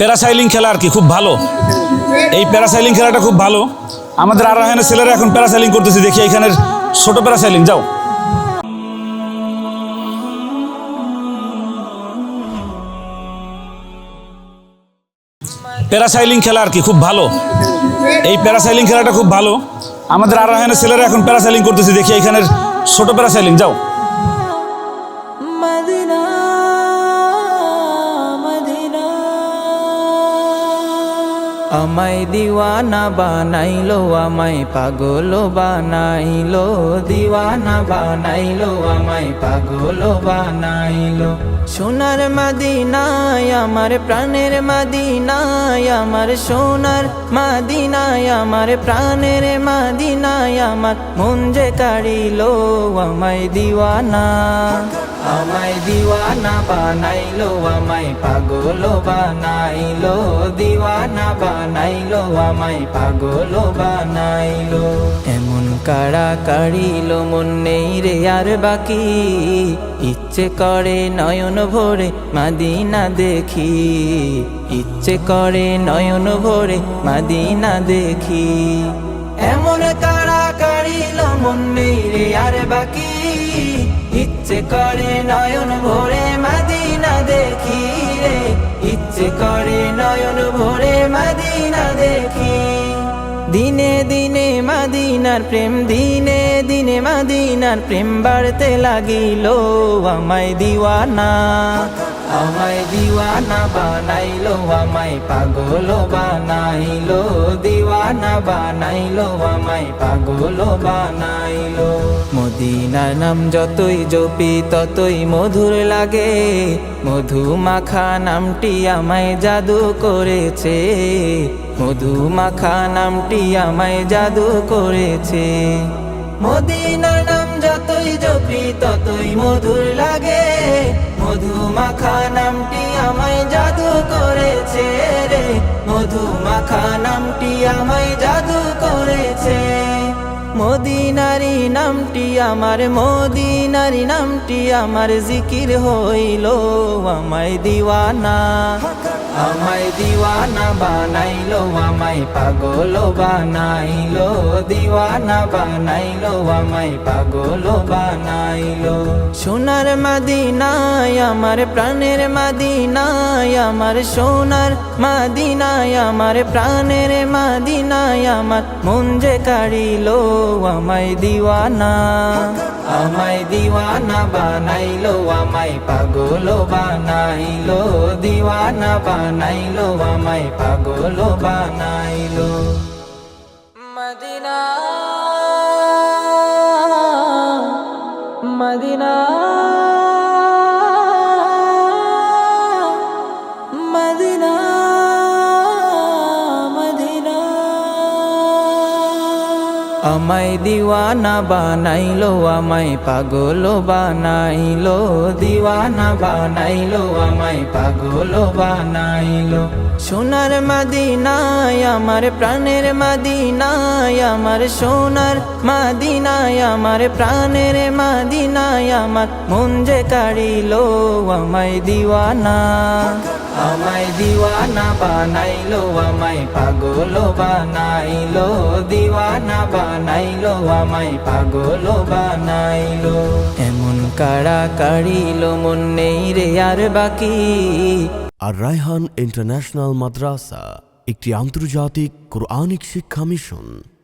Parasailing খেলা আর কি, খুব ভালো। এই প্যারাসাইলিং খেলাটা খুব ভালো। আমাদের আর আরাহানের ছেলেরা এখন প্যারাসাইলিং করতেছে, দেখি এখানের ছোট প্যারাসাইলিং, যাও। প্যারাসাইলিং খেলা আর কি, খুব ভালো। এই প্যারাসাইলিং খেলাটা খুব ভালো। আমাদের আর আরাহানের ছেলেরা এখন প্যারাসাইলিং করতেছে, দেখি এখানের ছোট প্যারাসাইলিং, যাও। আমায় দিওয়ানা বানাইলো, আমায় পাগল বানাইলো। দিওয়ানা বানাইলো, আমায় পাগল বানাইলো। সোনার মাদিনায়, আমার প্রাণের মাদিনায়, আমার সোনার মাদিনায়, আমার প্রাণের মাদিনায়, আমার মন যে কাড়িলো, আমায় দিওয়ানা। আমায় দিওয়ানা বানাইলো, আমায় পাগল বানাইলো। দিওয়ানা বানাইলো, আমায় পাগল বানাইলো। এমন কাড়া কাড়িলো মন নেই রে আর বাকি। ইচ্ছে করে নয়ন ভরে মাদিনা দেখি। ইচ্ছে করে নয়ন ভরে মাদিনা দেখি। এমন কাড়া কাড়িল মন নেই রে আর বাকি। ইচ্ছে করে নয়ন ভোরে মাদিনা দেখি রে ইচ্ছে করে নয়ন ভোরে মাদিনা দেখি। দিনে দিনে মাদিনার প্রেম, দিনে দিনে মাদিনার প্রেম বাড়তে লাগিল। আমায় দিওয়ানা। আমায় দিওয়ানা বানাইলো, আমায় পাগল বানাইলো। দিওয়ানা বানাইলো, আমায় পাগল বানাইলো। মদিনার নাম যতই জপি, ততই মধুর লাগে। মধু মাখা নামটি আমায় জাদু করেছে। মধু মাখা নামটি আমায় জাদু করেছে। মদিনার নাম যতই জপি, ততই মধুর লাগে। মধু মাখা নামটি আমায় জাদু করেছে রে। মধুমাখা নামটি আমায় জাদু করেছে। মদিনারি নামটি আমার, মদিনারি নামটি আমার জিকির হইল। আমায় দিওয়ানা আমায় দিওয়ানা। বানাইলো, আমায় পাগল বানাইলো, দিওয়ানা বানাইলো, আমায় পাগল বানাইলো। সোনার মাদিনায়, আমার প্রাণের মাদিনায়, আমার সোনার মাদিনায়, আমার প্রাণের মাদিনায়, আমার মন যে কাড়িলো, আমায় দিওয়ানা। আমায় দিওয়ানা বানাইলো, আমায় পাগল বানাইলো, দিওয়ানা বানাইলো, আমায় পাগল বানাইলো। আমায় দিওয়ানা বানাইলো, আমায় পাগল বানাইলো। দিওয়ানা বানাইলো, আমায় পাগল বানাইলো। সোনার মাদিনায়, আমার প্রাণের মাদিনায়, আমার সোনার মাদিনায়, আমার প্রাণের মাদিনায়, আমার মন যে কাড়িলো, আমায় দিওয়ানা। আমায় দিওয়ানা বানাইলো, আমায় পাগল বানাইলো। দিওয়ানা বানাইলো, আমায় পাগল বানাইলো। এমন কাড়া কাড়িলো মন নেই রে আর বাকি। আর রায়হান ইন্টারন্যাশনাল মাদ্রাসা, একটি আন্তর্জাতিক কোরআনিক শিক্ষা মিশন।